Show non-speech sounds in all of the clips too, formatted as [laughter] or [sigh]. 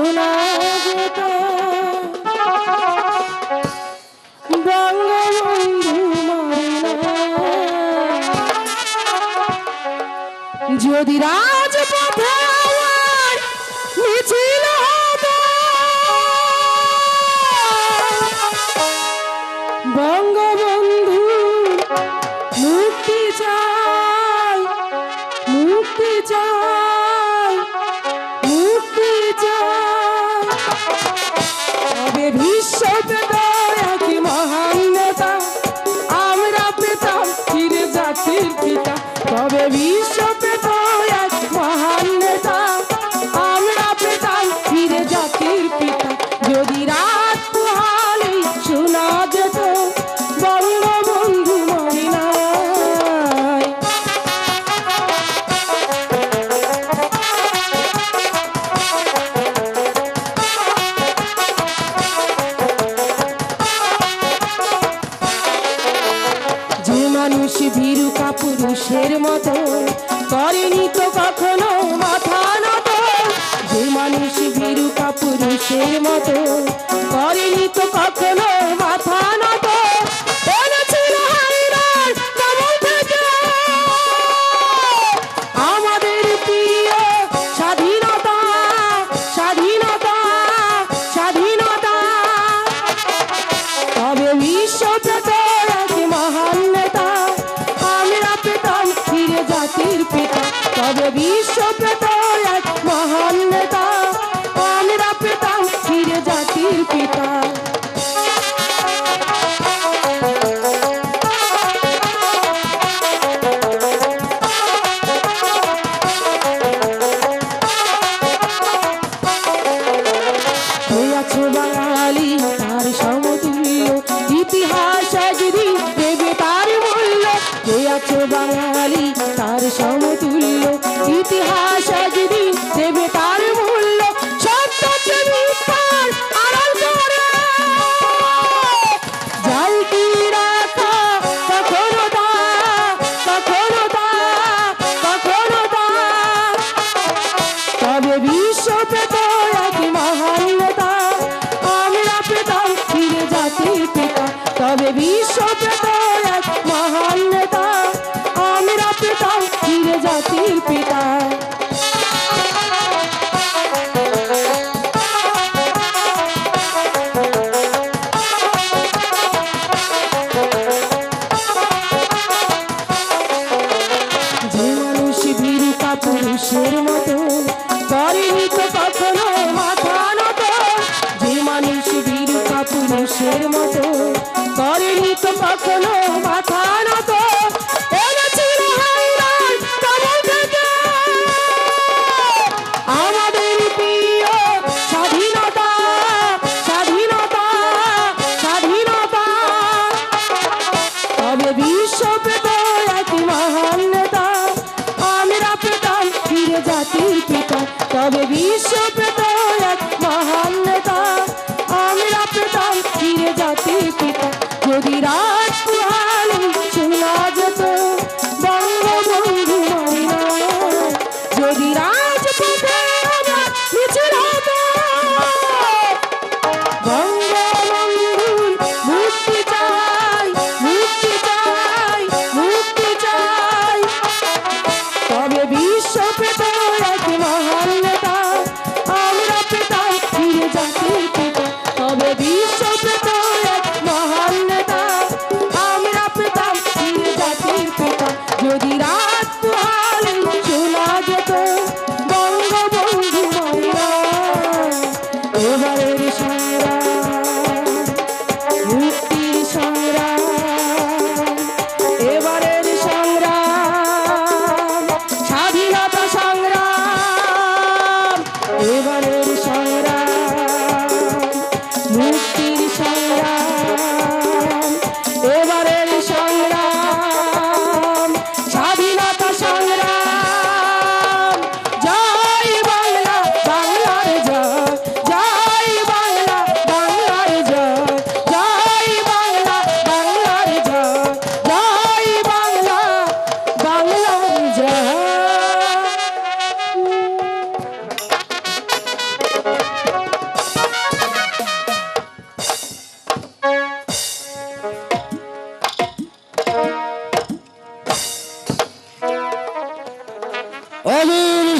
ভোলা যেত। বঙ্গবন্ধু যদি রা তবে ভীষ্ম মতো করেনি তো কখনো মাথা নত। যে মানুষ বিরূপা পুরুষের মতো বিশ্বপ্রেত এক মহান নেতা আমরা পিতা চির জাতির পিতা। বাঙালি? তার সমতুল্য ইতিহাস বিশ্বকে দয়াল মহান দয়াল dirás.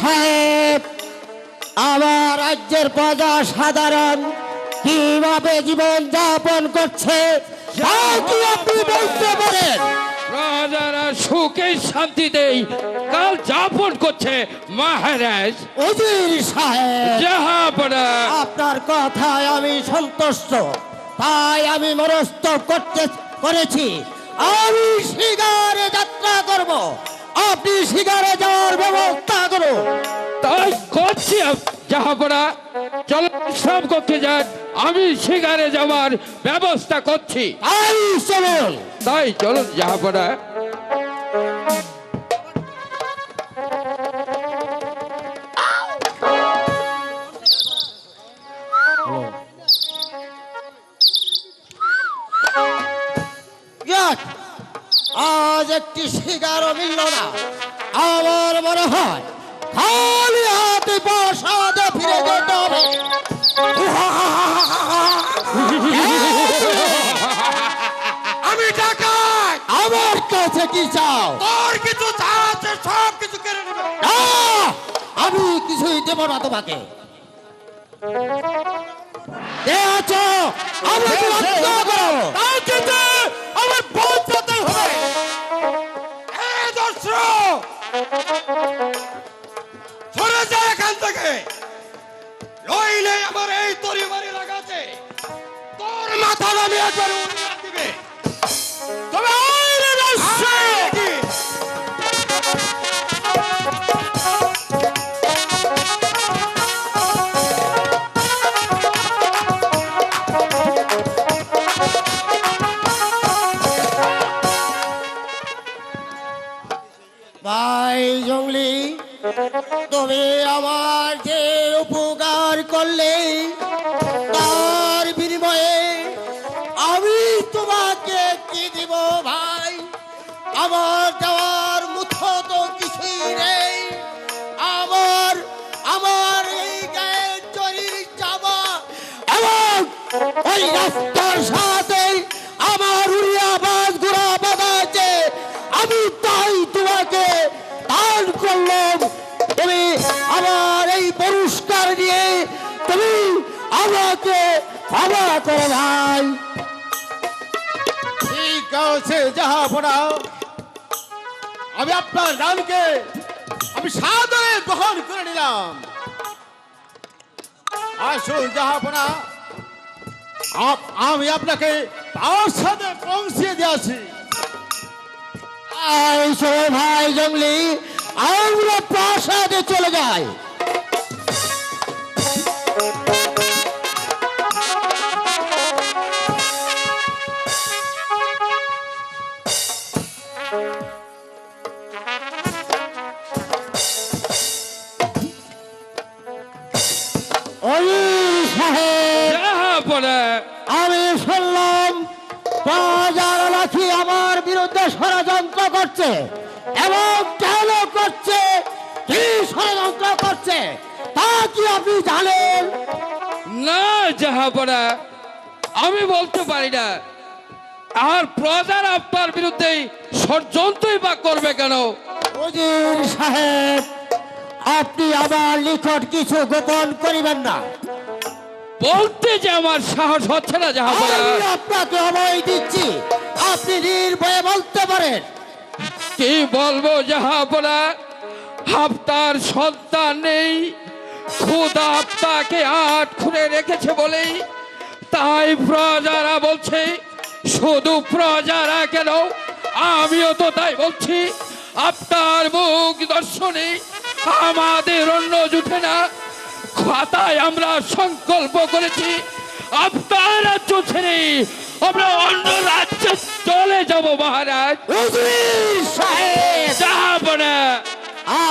সাহেব আমার রাজ্যের প্রজা সাধারণ কীভাবে জীবন যাপন করছে তা কি আপনি বলতে পারেন? রাজারা সুখে শান্তিতেই কাল যাপন করছে মহারাজ। সাহেব আপনার কথায় আমি সন্তুষ্ট তাই আমি মনস্থ করতে করেছি। আমি শিকারে যাত্রা করব। আপনি শিকারে যাওয়ার ব্যবস্থা করো। তাই করছি জাহাপড়া চল সব করতে যান। আমি শিকারে যাওয়ার ব্যবস্থা করছি। তাই চলুন। তাই চলুন জাহাপনা একটি শিকারও মিলল না। আমার মনে হয় খালি হাতে বসাতে ফিরে যেতে হবে। আমি ডাকাত আমার কাছে কি চাও? তোর কিছু আছে সব কিছু কেড়ে নেবে। আমি কিছুই দেব না তোমাকে। কে আছো? আমাকে রক্ষা করো সরে যা এখান থেকে। নইলে আমার এই তরি বাড়ি লাগাতে। তোর মাথা নামিয়ে দিবে। তবে জঙ্গলি। তুমি আমার যে উপকার করলে, তার বিনিময়ে আমি তোমাকে কি দিব ভাই? আমার দেওয়ার মুথ তো কিছুই নেই। আমার আমার এই গায়ের জরির জামা এবং ওই রাস্তার সাথে আমার উড়িয়া বাস ঘোড়া বাঁধা আছে। আমি আমাকে ক্ষমা করো ভাই। ঠিক আছে যাহা পড়াও আমি আপনার নামকে আমি সাদরে গ্রহণ করে নিলাম। আসুন যাহা পড়া আমি আপনাকে তার সাথে পৌঁছে দিয়েছি ভাই জঙ্গলি আমরা প্রাসাদে চলে যাই। করছে এবং কেন করছে? কি ষড়যন্ত্র করছে? তা কি আপনি জানেন? না জাহাপনা আমি বলতে পারি না। আর প্রজার আপনার বিরুদ্ধে ষড়যন্ত্রই বা করবে কেন? উজির সাহেব আপনি আমার নিকট কিছু গোপন করিবেন না। বলতে যে আমার সাহস হচ্ছে না আমি আপনাকে অভয় দিচ্ছি। আপনি নির্ভয়ে বলতে পারেন। কি বলব জাহাপনা আপনার সন্তান নেই। খুদা আপনাকে আট খুলে রেখেছে বলেই তাই প্রজারা বলছে, শুধু প্রজারা কেন? আমিও তো তাই বলছি, আপনার মুখ দর্শনে আমাদের অন্য জুটে না। খাতায় আমরা সংকল্প করেছি, আপনার রাজ্য ছেড়ে আমরা অন্য রাজ্যে চলে যাব মহারাজ।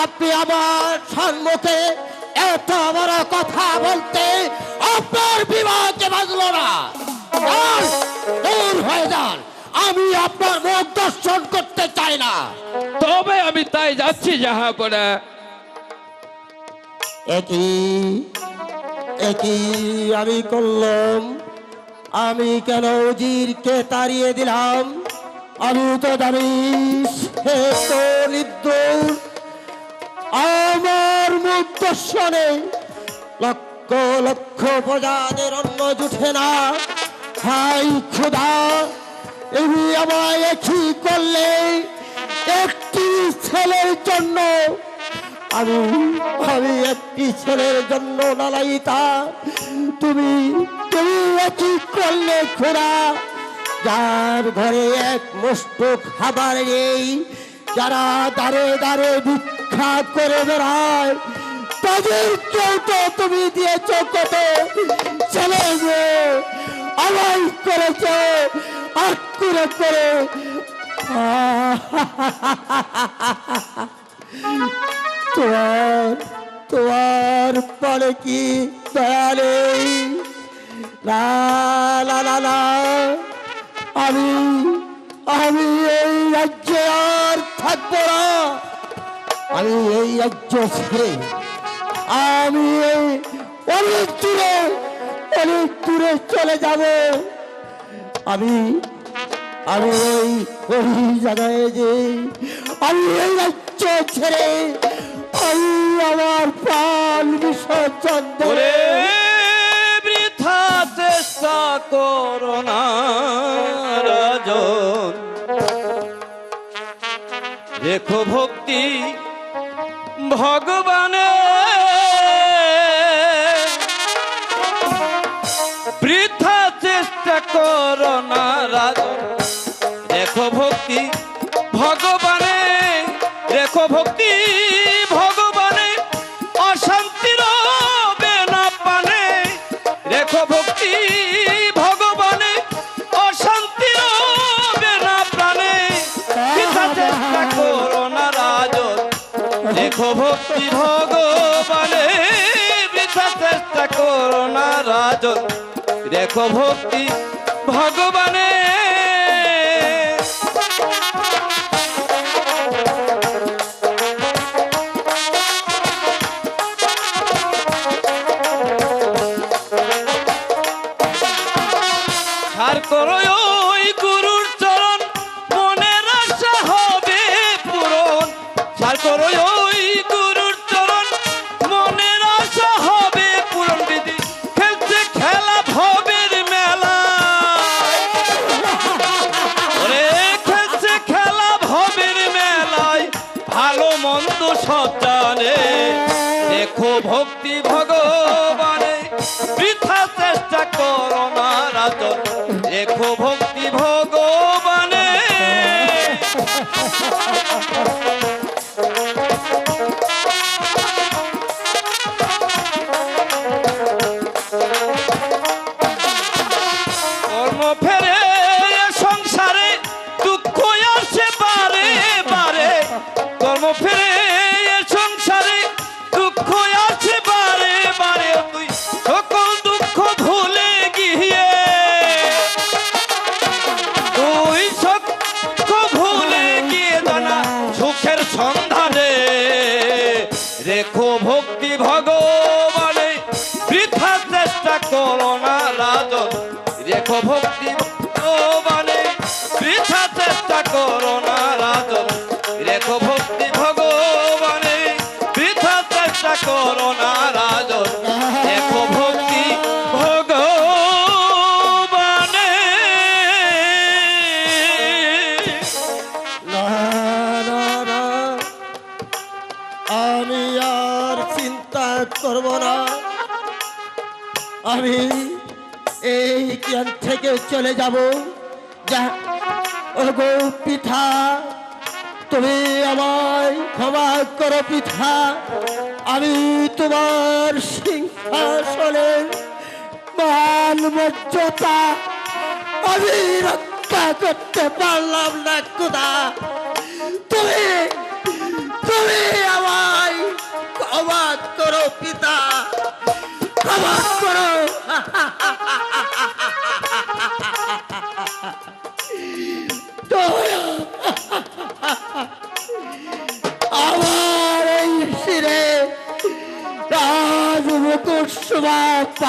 আপনি আমার সম্মুখে এত বড় কথা বলতে আপনার বিবাহকে বাজলো না। দূর হয়ে যান। আমি আপনার মুখ দর্শন করতে চাই না। তবে আমি তাই যাচ্ছি জাহাপনা একই একই আমি করলাম। আমি কেন উজিরকে তাড়িয়ে দিলাম? আমি তো জানি সে তো আমার দর্শনে লক্ষ লক্ষ প্রজাদের অন্ন জুটে না। হাই খুদা এই আমায় কি করলে? একটি ছেলের জন্য, আমি আমি একটি ছেলের জন্য লালাইতা তুমি তুমি একই করলে খোড়া যার ঘরে এক মস্ত খাবার নেই, যারা দাঁড়ে দাঁড়ে ভিক্ষা করে বেড়ায়, তাদের কেউ তো তুমি দিয়েছ কত? ছেলে আমায় করেছ আর করে করে। তোমার তোমার পরে কি দয়া নেই না না না না আমি আমি এই রাজ্যে আর থাকব না। আমি এই রাজ্য ছেড়ে, আমি এই অনেক দূরে অনেক দূরে চলে যাব। আমি আমি এই জায়গায় যে, আমি এই রাজ্য ছেড়ে আমার প্রাণ বিসর্জন দেব বৃথা চেষ্টা করো না, রাজন। রেখো ভক্তি ভগবানে। বৃথা চেষ্টা করো না, রাজন। রেখো ভক্তি ভগবানে। রেখো ভক্তি ভক্তি ভগবানে বিশ্বাস চেষ্টা করো না রাজন। রেখো ভক্তি ভগবানে দেখো ভক্তি ভগবানে বৃথা চেষ্টা করো না দেখো ভক্তি ভগবানে চেষ্টা করো না রেখো ভক্তি ভগবানে। আমি আর চিন্তা করব না। আমি এই জ্ঞান থেকে চলে যাব। পিঠা, তুমি আমায় ক্ষমা করো পিঠা। আমি তোমার সিংহাসনের মান মর্যাদা, আমি রক্ষা করতে পারলাম না খুদা। তুমি তুমি আমায় ক্ষমা করো পিতা। ক্ষমা করো। [laughs] আমার